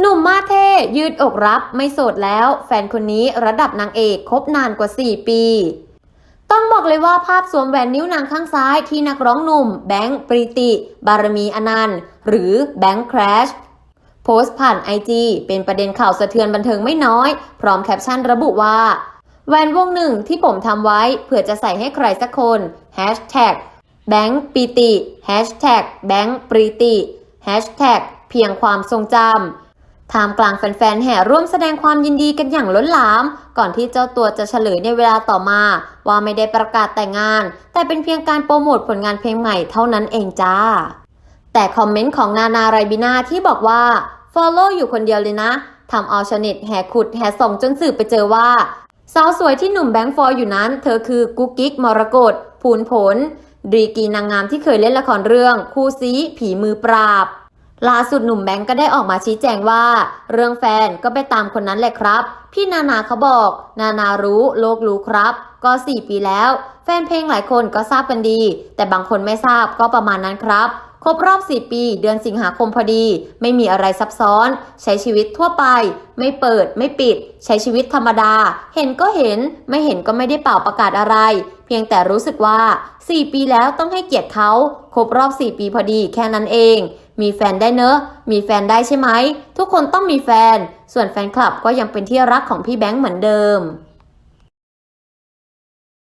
หนุ่มมาเท่ยืดอกรับไม่โสดแล้ว แฟนคนนี้ระดับนางเอกคบนานกว่า 4 ปี ต้องบอกเลยว่าภาพสวมแหวนนิ้วนางข้างซ้ายที่นักร้องหนุ่ม แบงค์ปรีติ บารมีอนันต์หรือแบงค์แครชโพสต์ผ่านไอจีเป็นประเด็นข่าวสะเทือนบันเทิงไม่น้อย พร้อมแคปชั่นระบุว่า แหวนวงหนึ่งที่ผมทำไว้เผื่อจะใส่ให้ใครสักคนแฮชแท็กแบงค์ปีติแฮชแท็กแบงค์ปรีติแฮชแท็กเพียงความทรงจำ ท่ามกลางแฟนๆ แห่ร่วมแสดงความยินดีกันอย่างล้นหลาม ก่อนที่เจ้าตัวจะเฉลยในเวลาต่อมา ว่าไม่ได้ประกาศแต่งงาน แต่เป็นเพียงการโปรโมทผลงานเพลงใหม่เท่านั้นเองจ้า แต่คอมเมนต์ของนานาไรบินาที่บอกว่า Follow อยู่คนเดียวเลยนะทำเอาชน็ตแห่ขุดแห่ส่งจนสืบไปเจอว่าสาวสวยที่หนุ่มแบงค์ฟอร์อยู่นั้น เธอคือกุ๊กกิ๊กมรกตภูนผลดีกีนางงามที่เคยเล่นละครเรื่องคู่ซีผีมือปราบ ล่าสุดหนุ่มแบงก์ก็ได้ออกมาชี้แจงว่า เรื่องแฟนก็ไปตามคนนั้นแหละครับ พี่นานาเขาบอก นานารู้โลกรู้ครับ ก็ 4 ปีแล้ว แฟนเพลงหลายคนก็ทราบกันดี แต่บางคนไม่ทราบก็ประมาณนั้นครับ ครบรอบ 4 ปี เดือนสิงหาคมพอดี ไม่มีอะไรซับซ้อน ใช้ชีวิตทั่วไป ไม่เปิด ไม่ปิด ใช้ชีวิตธรรมดา เห็นก็เห็น ไม่เห็นก็ไม่ได้เป่าประกาศอะไร เพียงแต่รู้สึกว่า 4 ปีแล้วต้องให้เกียรติเขาครบรอบ 4 ปีพอดีแค่นั้นเอง มีแฟนได้เนอะ มีแฟนได้ใช่ไหม ทุกคนต้องมีแฟน ส่วนแฟนคลับก็ยังเป็นที่รักของพี่แบงค์เหมือนเดิม